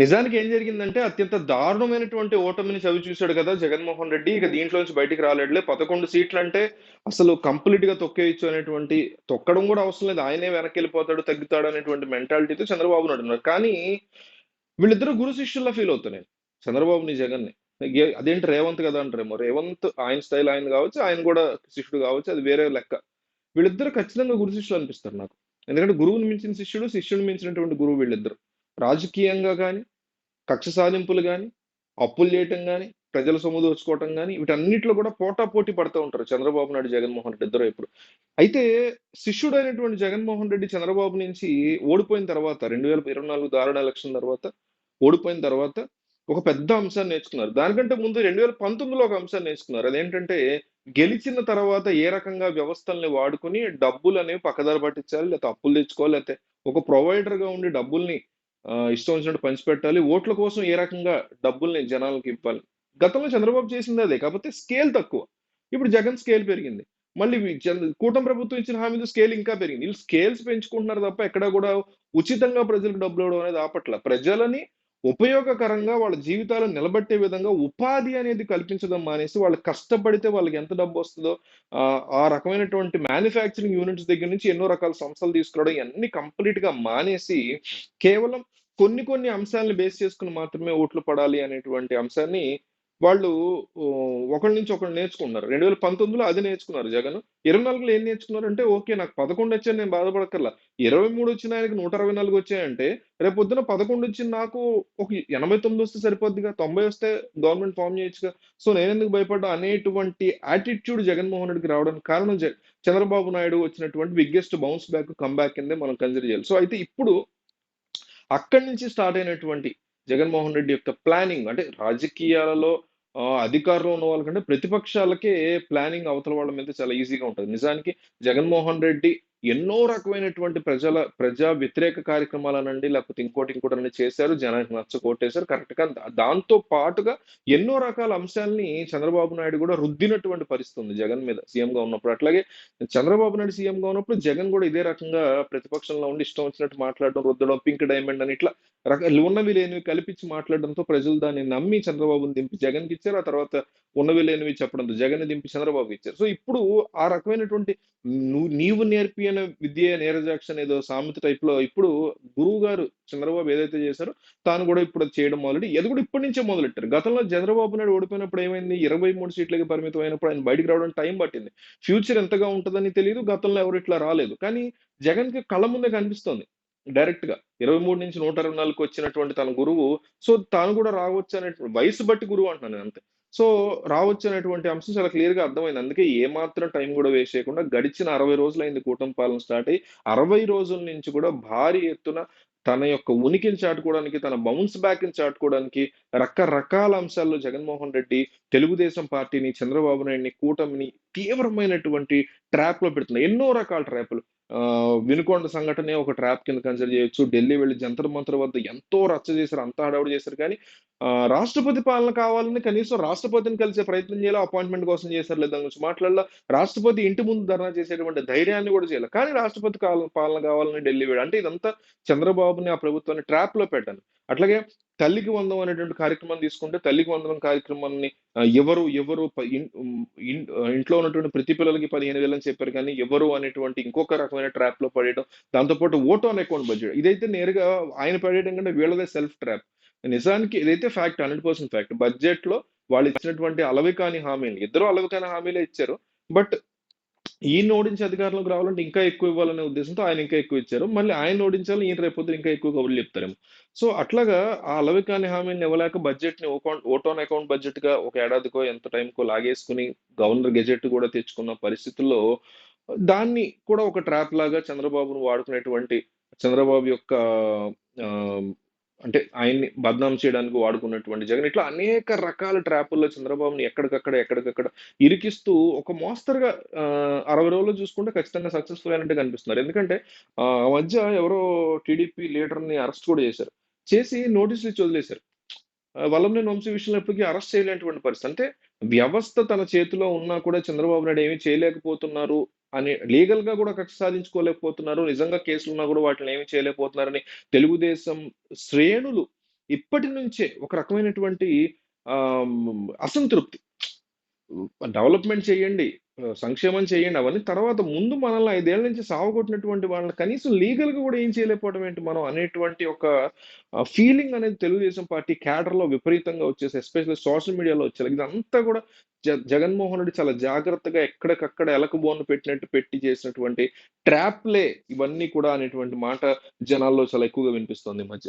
నిజానికి ఏం జరిగిందంటే అత్యంత దారుణమైనటువంటి ఓటమిని చవి చూశాడు కదా జగన్మోహన్ రెడ్డి. ఇక దీంట్లో నుంచి బయటికి రాలేడులే. పదకొండు సీట్లు అంటే అసలు కంప్లీట్గా తొక్కేయచ్చు అనేటువంటి తొక్కడం కూడా అవసరం లేదు. ఆయనే వెనక్కి వెళ్ళిపోతాడు తగ్గుతాడు అనేటువంటి మెంటాలిటీతో చంద్రబాబు నాయుడు ఉన్నారు. కానీ వీళ్ళిద్దరూ గురు శిష్యుల్లా ఫీల్ అవుతున్నాయి. చంద్రబాబుని జగన్ని. అదేంటి రేవంత్ కదా అంటారేమో. రేవంత్ ఆయన స్టైల్ ఆయన కావచ్చు ఆయన కూడా శిష్యుడు కావచ్చు అది వేరే లెక్క. వీళ్ళిద్దరు ఖచ్చితంగా గురు శిష్యులు అనిపిస్తారు నాకు. ఎందుకంటే గురువుని మించిన శిష్యుడు శిష్యుని మించినటువంటి గురువు వీళ్ళిద్దరు. రాజకీయంగా కానీ కక్ష సాధింపులు కానీ అప్పులు చేయటం కానీ ప్రజల సొమ్ము దోచుకోవటం కానీ వీటన్నిటిలో కూడా పోటా పోటీ పడుతూ ఉంటారు చంద్రబాబు నాయుడు జగన్మోహన్ రెడ్డి ఇద్దరు ఇప్పుడు. అయితే శిష్యుడు అయినటువంటి జగన్మోహన్ రెడ్డి చంద్రబాబు నుంచి ఓడిపోయిన తర్వాత రెండు వేల ఇరవై నాలుగు దారుణ ఎలక్షన్ తర్వాత ఓడిపోయిన తర్వాత ఒక పెద్ద అంశాన్ని నేర్చుకున్నారు. దానికంటే ముందు రెండు వేల పంతొమ్మిదిలో ఒక అంశాన్ని నేర్చుకున్నారు. అదేంటంటే గెలిచిన తర్వాత ఏ రకంగా వ్యవస్థల్ని వాడుకుని డబ్బులు అనేవి పక్కదారి పట్టించాలి లేకపోతే అప్పులు తెచ్చుకోవాలి లేకపోతే ఒక ప్రొవైడర్గా ఉండి డబ్బుల్ని ఇష్టం వచ్చినట్టు పంచిపెట్టాలి ఓట్ల కోసం ఏ రకంగా డబ్బుల్ని జనాలకు ఇవ్వాలి? గతంలో చంద్రబాబు చేసింది అదే కాకపోతే స్కేల్ తక్కువ. ఇప్పుడు జగన్ స్కేల్ పెరిగింది. మళ్ళీ చంద్ర- కూటమి ప్రభుత్వం ఇచ్చిన హామీలు స్కేల్ ఇంకా పెరిగింది. వీళ్ళు స్కేల్స్ పెంచుకుంటున్నారు తప్ప ఎక్కడ కూడా ఉచితంగా ప్రజలకు డబ్బులు ఇవ్వడం అనేది ఆపట్ల. ప్రజలని ఉపయోగకరంగా వాళ్ళ జీవితాలను నిలబెట్టే విధంగా ఉపాధి అనేది కల్పించడం మానేసి వాళ్ళు కష్టపడితే వాళ్ళకి ఎంత డబ్బు వస్తుందో ఆ రకమైనటువంటి మ్యానుఫ్యాక్చరింగ్ యూనిట్స్ దగ్గర నుంచి ఎన్నో రకాల సంస్థలు తీసుకురావడం ఇవన్నీ కంప్లీట్గా మానేసి కేవలం కొన్ని కొన్ని అంశాలను బేస్ చేసుకుని మాత్రమే ఓట్లు పడాలి అనేటువంటి అంశాన్ని వాళ్ళు ఒకళ్ళ నుంచి ఒకళ్ళు నేర్చుకున్నారు. రెండు వేల పంతొమ్మిదిలో అది నేర్చుకున్నారు జగన్. ఇరవై నాలుగులో ఏం నేర్చుకున్నారు అంటే ఓకే నాకు పదకొండు వచ్చాయి నేను బాధపడక్కర్లా. ఇరవై మూడు వచ్చిన ఆయనకి నూట అరవై నాలుగు వచ్చాయంటే రేపు పొద్దున పదకొండు వచ్చి నాకు ఒక ఎనభై తొమ్మిది వస్తే సరిపోద్దిగా తొంభై వస్తే గవర్నమెంట్ ఫామ్ చేయొచ్చుగా. సో నేను ఎందుకు భయపడ్డా? అనేటువంటి యాటిట్యూడ్ జగన్మోహన్ రెడ్డికి రావడానికి కారణం చంద్రబాబు నాయుడు వచ్చినటువంటి బిగ్గెస్ట్ బౌన్స్ బ్యాక్ కమ్బ్యాక్ కిందే మనం కన్సిడర్ చేయాలి. సో అయితే ఇప్పుడు అక్కడి నుంచి స్టార్ట్ అయినటువంటి జగన్మోహన్ రెడ్డి యొక్క ప్లానింగ్ అంటే రాజకీయాలలో ఆ, అధికారంలో ఉన్న వాళ్ళకంటే ప్రతిపక్షాలకే ప్లానింగ్ అవతల వాళ్ళ మీద చాలా ఈజీగా ఉంటుంది. నిజానికి జగన్మోహన్ రెడ్డి ఎన్నో రకమైనటువంటి ప్రజల ప్రజా వ్యతిరేక కార్యక్రమాలనండి లేకపోతే ఇంకోటి ఇంకోటి అన్ని చేశారు జనానికి నచ్చ కొట్టేశారు కరెక్ట్గా దాంతో పాటుగా ఎన్నో రకాల అంశాలని చంద్రబాబు నాయుడు కూడా రుద్దినటువంటి పరిస్థితి ఉంది జగన్ మీద సీఎం గా ఉన్నప్పుడు. అట్లాగే చంద్రబాబు నాయుడు సీఎం గా ఉన్నప్పుడు జగన్ కూడా ఇదే రకంగా ప్రతిపక్షంలో ఉండి ఇష్టం వచ్చినట్టు మాట్లాడడం రుద్దడం పింక్ డైమండ్ అని ఇట్లా రకాలు ఉన్నవి లేనివి కల్పించి మాట్లాడడంతో ప్రజలు దాన్ని నమ్మి చంద్రబాబుని దింపి జగన్కి ఇచ్చారు ఆ తర్వాత ఉన్నవి లేనివి చెప్పడంతో జగన్ దింపి చంద్రబాబుకి ఇచ్చారు. సో ఇప్పుడు ఆ రకమైనటువంటి నువ్వు నీవు నేర్పిన విద్య నీరజాక్ష ఏదో సామెత టైప్లో ఇప్పుడు గురువు గారు చంద్రబాబు ఏదైతే చేశారో తాను కూడా ఇప్పుడు చేయడం మొదలెట్టి అది కూడా ఇప్పటి నుంచే మొదలెట్టారు. గతంలో చంద్రబాబు నాయుడు ఓడిపోయినప్పుడు ఏమైంది? ఇరవై మూడు సీట్లకి పరిమితం అయినప్పుడు ఆయన బయటకు రావడం టైం పట్టింది. ఫ్యూచర్ ఎంతగా ఉంటుందని తెలియదు గతంలో ఎవరు ఇట్లా రాలేదు. కానీ జగన్కి కళ్ళ ముందే కనిపిస్తోంది డైరెక్ట్గా ఇరవై మూడు నుంచి నూట ఇరవై నాలుగు వచ్చినటువంటి తన గురువు సో తాను కూడా రావచ్చు అనేటువంటి వయసు బట్టి గురువు అంటున్నాను నేను అంతే. సో రావచ్చు అనేటువంటి అంశం చాలా క్లియర్గా అర్థమైంది. అందుకే ఏమాత్రం టైం కూడా వేస్ట్ చేయకుండా గడిచిన అరవై రోజులైంది కూటమి పాలన స్టార్ట్ అయ్యి అరవై రోజుల నుంచి కూడా భారీ ఎత్తున తన యొక్క ఉనికిని చాటుకోవడానికి తన బౌన్స్ బ్యాక్ని చాటుకోవడానికి రకరకాల అంశాల్లో జగన్మోహన్ రెడ్డి తెలుగుదేశం పార్టీని చంద్రబాబు నాయుడిని కూటమిని తీవ్రమైనటువంటి ట్రాప్లో పెడుతున్నాయి పెడుతున్నారు. ఎన్నో రకాల ట్రాప్లు వినుకొండ సంఘటనే ఒక ట్రాప్ కింద కన్సిడర్ చేయొచ్చు. ఢిల్లీ వెళ్ళి జంతర్ మంతర్ వద్ద ఎంతో రచ్చ చేశారు అంతా హడావుడి చేశారు. కానీ ఆ, రాష్ట్రపతి పాలన కావాలని కనీసం రాష్ట్రపతిని కలిసే ప్రయత్నం చేయాలి? అపాయింట్మెంట్ కోసం చేశారు లేదా గురించి మాట్లాడాల? రాష్ట్రపతి ఇంటి ముందు ధర్నా చేసేటువంటి ధైర్యాన్ని కూడా చేయాలి? కానీ రాష్ట్రపతి కాల- పాలన కావాలని ఢిల్లీ వెళ్ళి అంటే ఇదంతా చంద్రబాబుని ఆ ప్రభుత్వాన్ని ట్రాప్లో పెట్టాను. అట్లాగే తల్లికి వందనం అనేటువంటి కార్యక్రమం తీసుకుంటే తల్లికి వందనం కార్యక్రమాన్ని ఎవరు ఎవరు ఇంట్లో ఉన్నటువంటి ప్రతి పిల్లలకి పదిహేను వేలు అని చెప్పారు కానీ ఎవరు అనేటువంటి ఇంకొక రకమైన ట్రాప్లో పడేయడం దాంతోపాటు ఓట్ ఆన్ అకౌంట్ బడ్జెట్ ఇదైతే నేరుగా ఆయన పడేయడం కంటే వీళ్ళదే సెల్ఫ్ ట్రాప్ నిజానికి ఇదైతే ఫ్యాక్ట్ హండ్రెడ్ పర్సెంట్ ఫ్యాక్ట్ బడ్జెట్లో వాళ్ళు ఇచ్చినటువంటి అలవి కాని హామీలు ఇద్దరు అలవి కాని హామీలే ఇచ్చారు. బట్ ఈయన ఓడించి అధికారంలోకి రావాలంటే ఇంకా ఎక్కువ ఇవ్వాలనే ఉద్దేశంతో ఆయన ఇంకా ఎక్కువ ఇచ్చారు. మళ్ళీ ఆయన ఓడించాలి ఈయన రేపొద్దు ఇంకా ఎక్కువ కబుర్లు చెప్తారేమో. సో అట్లాగా ఆ అలవి కాని హామీని ఇవ్వలేక బడ్జెట్ని ఓట్ ఆన్ అకౌంట్ బడ్జెట్గా ఒక ఏడాదికో ఎంత టైంకో లాగేసుకుని గవర్నర్ గెజెట్ కూడా తెచ్చుకున్న పరిస్థితుల్లో దాన్ని కూడా ఒక ట్రాప్ లాగా చంద్రబాబును వాడుకునేటువంటి చంద్రబాబు యొక్క అంటే ఆయన్ని బద్నాం చేయడానికి వాడుకున్నటువంటి జగన్. ఇట్లా అనేక రకాల ట్రాపుల్లో చంద్రబాబుని ఎక్కడికక్కడ ఎక్కడికక్కడ ఇరికిస్తూ ఒక మోస్తరుగా ఆ, అరవై రోజులు చూసుకుంటే ఖచ్చితంగా సక్సెస్ఫుల్ అయినట్టు కనిపిస్తున్నారు ఎందుకంటే ఆ మధ్య ఎవరో టీడీపీ లీడర్ని అరెస్ట్ కూడా చేశారు. చేసి నోటీసులు ఇచ్చి వదిలేశారు. ఆ, వల్లంనేని వంశీ విషయంలో ఎప్పటికీ అరెస్ట్ చేయలేనటువంటి పరిస్థితి. అంటే వ్యవస్థ తన చేతిలో ఉన్నా కూడా చంద్రబాబు నాయుడు ఏమీ చేయలేకపోతున్నారు. అని లీగల్గా కూడా కక్ష సాధించుకోలేకపోతున్నారు నిజంగా కేసులున్నా కూడా వాటిని ఏమి చేయలేకపోతున్నారని తెలుగుదేశం శ్రేణులు ఇప్పటి నుంచే ఒక రకమైనటువంటి అసంతృప్తి. డెవలప్‌మెంట్ చేయండి. సంక్షేమం చేయండి. అవన్నీ తర్వాత ముందు మనల్ని ఐదేళ్ళ నుంచి సావగొట్టినటువంటి వాళ్ళని కనీసం లీగల్‌గా కూడా ఏం చేయలేకపోవడం ఏంటి మనం అనేటువంటి ఒక ఫీలింగ్ అనేది తెలుగుదేశం పార్టీ క్యాడర్‌లో విపరీతంగా వచ్చేసి ఎస్పెషల్లీ సోషల్ మీడియాలో వచ్చేది ఇదంతా కూడా జ జగన్మోహన్ రెడ్డి చాలా జాగ్రత్తగా ఎక్కడికక్కడ ఎలకబోను పెట్టినట్టు పెట్టి చేసినటువంటి ట్రాప్‌లే ఇవన్నీ కూడా అనేటువంటి మాట జనాల్లో చాలా ఎక్కువగా వినిపిస్తుంది ఈ మధ్య.